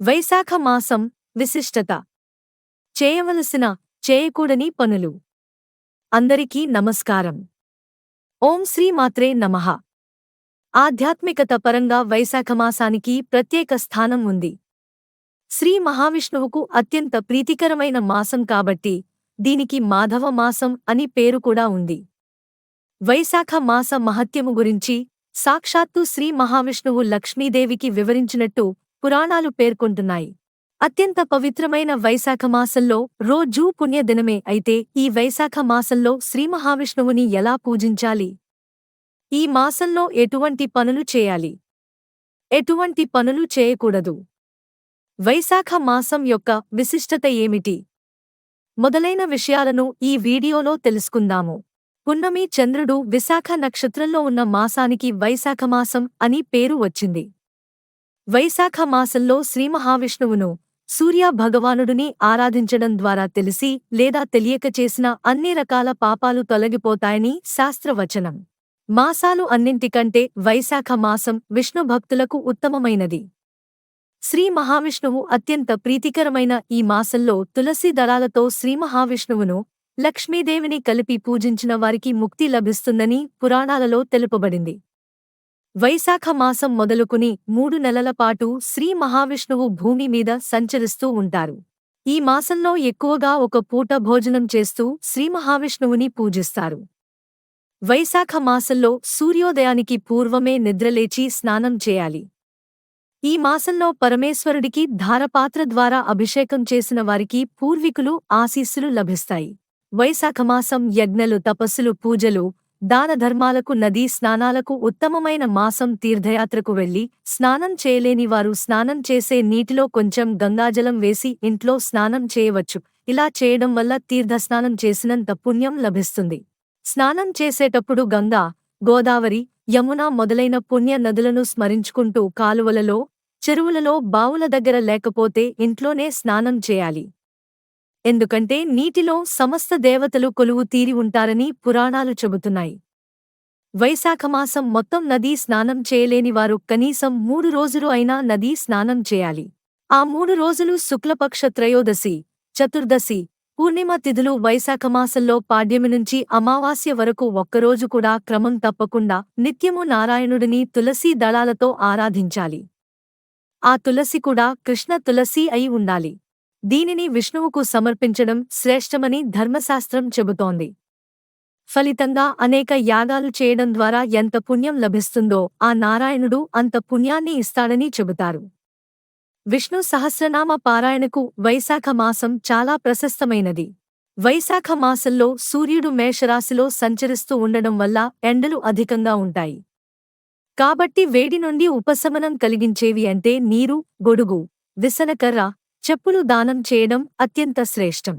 వైశాఖ మాసం విశిష్టత. చేయవలసిన చేయకూడని పనులు. అందరికీ నమస్కారం. ఓం శ్రీ మాత్రే నమః. ఆధ్యాత్మికత పరంగా వైశాఖ మాసానికి ప్రత్యేక స్థానం ఉంది. శ్రీ మహావిష్ణువుకు అత్యంత ప్రీతికరమైన మాసం కాబట్టి దీనికి మాధవ మాసం అని పేరు కూడా ఉంది. వైశాఖ మాస మహత్యము గురించి సాక్షాత్తు శ్రీ మహావిష్ణువు లక్ష్మీదేవికి వివరించినట్టు పురాణాలు పేర్కొంటున్నాయి. అత్యంత పవిత్రమైన వైశాఖ మాసంలో రోజూ పుణ్యదినమే అయితే ఈ వైశాఖ మాసంలో శ్రీ మహావిష్ణువుని ఎలా పూజించాలి? ఈ మాసంలో ఎటువంటి పనులు చేయాలి? ఎటువంటి పనులు చేయకూడదు? వైశాఖ మాసం యొక్క విశిష్టత ఏమిటి? మొదలైన విషయాలను ఈ వీడియోలో తెలుసుకుందాము. పున్నమి చంద్రుడు విశాఖ నక్షత్రంలో ఉన్న మాసానికి వైశాఖ మాసం అని పేరు వచ్చింది. వైశాఖ మాసంలో శ్రీమహావిష్ణువును సూర్య భగవానుడిని ఆరాధించడం ద్వారా తెలిసి లేదా తెలియక చేసిన అన్ని రకాల పాపాలు తొలగిపోతాయని శాస్త్రవచనం. మాసాలు అన్నింటికంటే వైశాఖ మాసం విష్ణు భక్తులకు ఉత్తమమైనది. శ్రీ మహావిష్ణువు అత్యంత ప్రీతికరమైన ఈ మాసంలో తులసి దళాలతో శ్రీ మహావిష్ణువును లక్ష్మీదేవిని కలిపి పూజించిన వారికి ముక్తి లభిస్తుందని పురాణాలలో తెలుపబడింది. వైశాఖ మాసం మొదలుకుని మూడు నెలల పాటు శ్రీ మహావిష్ణువు భూమి మీద సంచరిస్తూ ఉంటారు. ఈ మాసంలో ఎక్కువగా ఒక పూట భోజనం చేస్తూ శ్రీ మహావిష్ణువుని పూజిస్తారు. వైశాఖ మాసంలో సూర్యోదయానికి పూర్వమే నిద్రలేచి స్నానం చేయాలి. ఈ మాసంలో పరమేశ్వరుడికి ధారపాత్ర ద్వారా అభిషేకం చేసిన వారికి పూర్వీకులు ఆశీస్సులు లభిస్తాయి. వైశాఖమాసం యజ్ఞలు తపస్సులు పూజలు దానధర్మాలకు నదీ స్నానాలకు ఉత్తమమైన మాసం తీర్థయాత్రకు వెళ్ళి స్నానం చేయలేని వారు స్నానం చేసే నీటిలో కొంచెం గంగాజలం వేసి ఇంట్లో స్నానం చేయవచ్చు. ఇలా చేయడం వల్ల తీర్థస్నానం చేసినంత పుణ్యం లభిస్తుంది. స్నానం చేసేటప్పుడు గంగా గోదావరి యమున మొదలైన పుణ్య నదులను స్మరించుకుంటూ కాలువలలో చెరువులలో బావుల దగ్గర లేకపోతే ఇంట్లోనే స్నానం చేయాలి. ఎందుకంటే నీటిలో సమస్త దేవతలు కొలువు తీరి ఉంటారని పురాణాలు చెబుతున్నాయి. వైశాఖమాసం మొత్తం నదీ స్నానం చేయలేని వారు కనీసం మూడు రోజులు అయినా నదీ స్నానం చేయాలి. ఆ మూడు రోజులు శుక్లపక్ష త్రయోదశి చతుర్దశి పూర్ణిమ తిథులు వైశాఖమాసంలో పాడ్యమి నుంచి అమావాస్య వరకు ఒక్కరోజు కూడా క్రమం తప్పకుండా నిత్యము నారాయణుడిని తులసీ దళాలతో ఆరాధించాలి. ఆ తులసి కూడా కృష్ణ తులసి అయి ఉండాలి. దీనిని విష్ణువుకు సమర్పించడం శ్రేష్టమని ధర్మశాస్త్రం చెబుతోంది. ఫలితంగా అనేక యాగాలు చేయడం ద్వారా ఎంత పుణ్యం లభిస్తుందో ఆ నారాయణుడు అంత పుణ్యాన్ని ఇస్తాడని చెబుతారు. విష్ణు సహస్రనామ పారాయణకు వైశాఖ మాసం చాలా ప్రశస్తమైనది. వైశాఖ మాసంలో సూర్యుడు మేషరాశిలో సంచరిస్తూ ఉండడం వల్ల ఎండలు అధికంగా ఉంటాయి. కాబట్టి వేడి నుండి ఉపశమనం కలిగించేవి అంటే నీరు గొడుగు విసనకర్ర చెప్పులు దానం చేయడం అత్యంత శ్రేష్టం.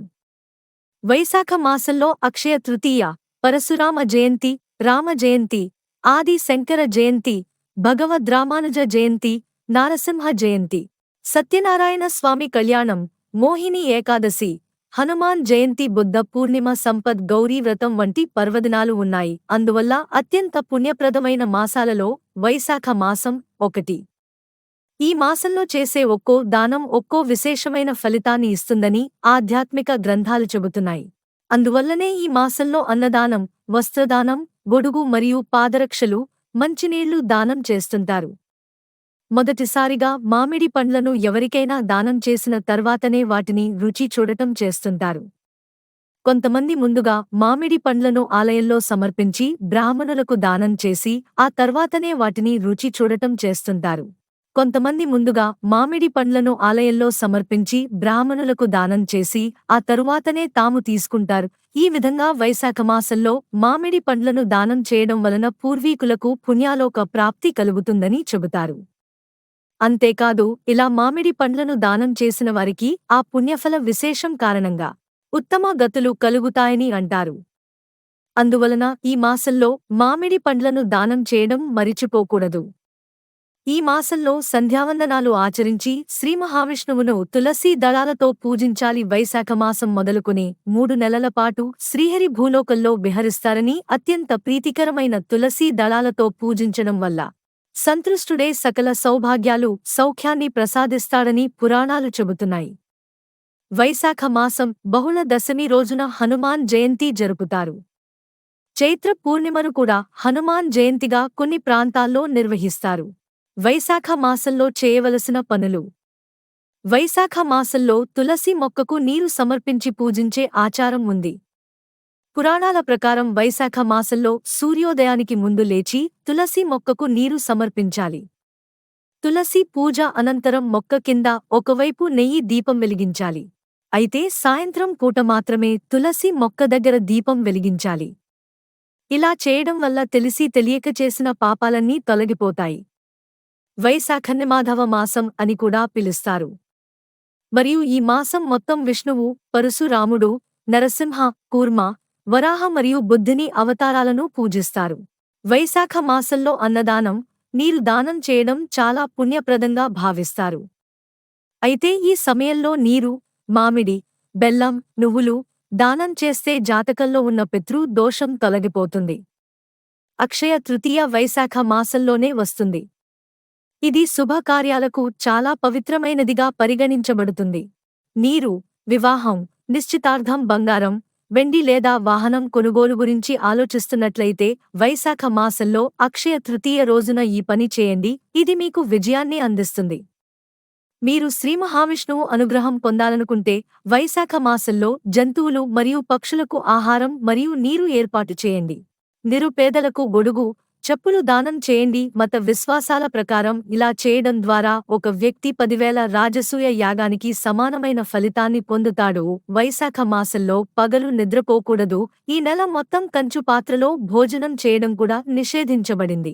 వైశాఖ మాసంలో అక్షయ తృతీయ పరశురామ జయంతి రామ జయంతి ఆది శంకర జయంతి భగవద్రామానుజ జయంతి నారసింహ జయంతి. సత్యనారాయణ స్వామి కళ్యాణం మోహిని ఏకాదశి హనుమాన్ జయంతి బుద్ధ పూర్ణిమ సంపద్ గౌరీ వ్రతం వంటి పర్వదినాలు ఉన్నాయి. అందువల్ల అత్యంత పుణ్యప్రదమైన మాసాలలో వైశాఖ మాసం ఒకటి. ఈ మాసంలో చేసే ఒక్కో దానం ఒక్కో విశేషమైన ఫలితాన్ని ఇస్తుందని ఆధ్యాత్మిక గ్రంథాలు చెబుతున్నాయి. అందువల్లనే ఈ మాసంలో అన్నదానం వస్త్రదానం గొడుగు మరియు పాదరక్షలు మంచినీళ్ళు దానం చేస్తుంటారు. మొదటిసారిగా మామిడి పండ్లను ఎవరికైనా దానం చేసిన తర్వాతనే వాటిని రుచి చూడటం చేస్తుంటారు. కొంతమంది ముందుగా మామిడి పండ్లను ఆలయంలో సమర్పించి బ్రాహ్మణులకు దానం చేసి ఆ తర్వాతనే వాటిని రుచి చూడటం చేస్తుంటారు. కొంతమంది ముందుగా మామిడి పండ్లను ఆలయంలో సమర్పించి బ్రాహ్మణులకు దానం చేసి ఆ తరువాతనే తాము తీసుకుంటారు. ఈ విధంగా వైశాఖమాసంలో మామిడి పండ్లను దానం చేయడం వలన పూర్వీకులకు పుణ్యాలోక ప్రాప్తి కలుగుతుందని చెబుతారు. అంతేకాదు ఇలా మామిడి పండ్లను దానం చేసిన వారికి ఆ పుణ్యఫల విశేషం కారణంగా ఉత్తమ గతులు కలుగుతాయని అంటారు. అందువలన ఈ మాసంలో మామిడి పండ్లను దానం చేయడం మరిచిపోకూడదు. ఈ మాసంలో సంధ్యావందనాలు ఆచరించి శ్రీ మహావిష్ణువును తులసీ దళాలతో పూజించాలి వైశాఖ మాసం మొదలుకుని మూడు నెలల పాటు శ్రీహరి భూలోకంలో విహరిస్తారని అత్యంత ప్రీతికరమైన తులసీ దళాలతో పూజించడం వల్ల సంతృష్టుడే సకల సౌభాగ్యాలు సౌఖ్యాన్ని ప్రసాదిస్తాడని పురాణాలు చెబుతున్నాయి. వైశాఖ మాసం బహుళ దశమి రోజున హనుమాన్ జయంతి జరుపుతారు. చైత్ర పూర్ణిమను కూడా హనుమాన్ జయంతిగా కొన్ని ప్రాంతాల్లో నిర్వహిస్తారు. వైశాఖ మాసంలో చేయవలసిన పనులు. వైశాఖ మాసంలో తులసి మొక్కకు నీరు సమర్పించి పూజించే ఆచారం ఉంది. పురాణాల ప్రకారం వైశాఖ మాసంలో సూర్యోదయానికి ముందు లేచి తులసి మొక్కకు నీరు సమర్పించాలి. తులసి పూజ అనంతరం మొక్క కింద ఒకవైపు నెయ్యి దీపం వెలిగించాలి. అయితే సాయంత్రం పూట మాత్రమే తులసి మొక్క దగ్గర దీపం వెలిగించాలి. ఇలా చేయడం వల్ల తెలిసి తెలియక చేసిన పాపాలన్నీ తొలగిపోతాయి. వైశాఖన్యమాధవ మాసం అని కూడా పిలుస్తారు. మరియు ఈ మాసం మొత్తం విష్ణువు పరశురాముడు నరసింహ కూర్మ వరాహ మరియు బుద్ధిని అవతారాలను పూజిస్తారు. వైశాఖ మాసంలో అన్నదానం నీరు దానం చేయడం చాలా పుణ్యప్రదంగా భావిస్తారు. అయితే ఈ సమయంలో నీరు మామిడి బెల్లం నువ్వులు దానం చేస్తే జాతకంలో ఉన్న పితృ దోషం తొలగిపోతుంది. అక్షయ తృతీయ వైశాఖ మాసంలోనే వస్తుంది. ఇది శుభకార్యాలకు చాలా పవిత్రమైనదిగా పరిగణించబడుతుంది. నీరు వివాహం నిశ్చితార్థం బంగారం వెండి లేదా వాహనం కొనుగోలు గురించి ఆలోచిస్తున్నట్లయితే వైశాఖ మాసంలో అక్షయ తృతీయ రోజున ఈ పని చేయండి. ఇది మీకు విజయాన్ని అందిస్తుంది. మీరు శ్రీ మహావిష్ణువు అనుగ్రహం పొందాలనుకుంటే వైశాఖ మాసంలో జంతువులు మరియు పక్షులకు ఆహారం మరియు నీరు ఏర్పాటు చేయండి. నిరుపేదలకు గొడుగు చెప్పులు దానం చేయండి. మత విశ్వాసాల ప్రకారం ఇలా చేయడం ద్వారా ఒక వ్యక్తి పదివేల రాజసూయ యాగానికి సమానమైన ఫలితాన్ని పొందుతాడు. వైశాఖ మాసంలో పగలు నిద్రపోకూడదు. ఈ నెల మొత్తం కంచు పాత్రలో భోజనం చేయడం కూడా నిషేధించబడింది.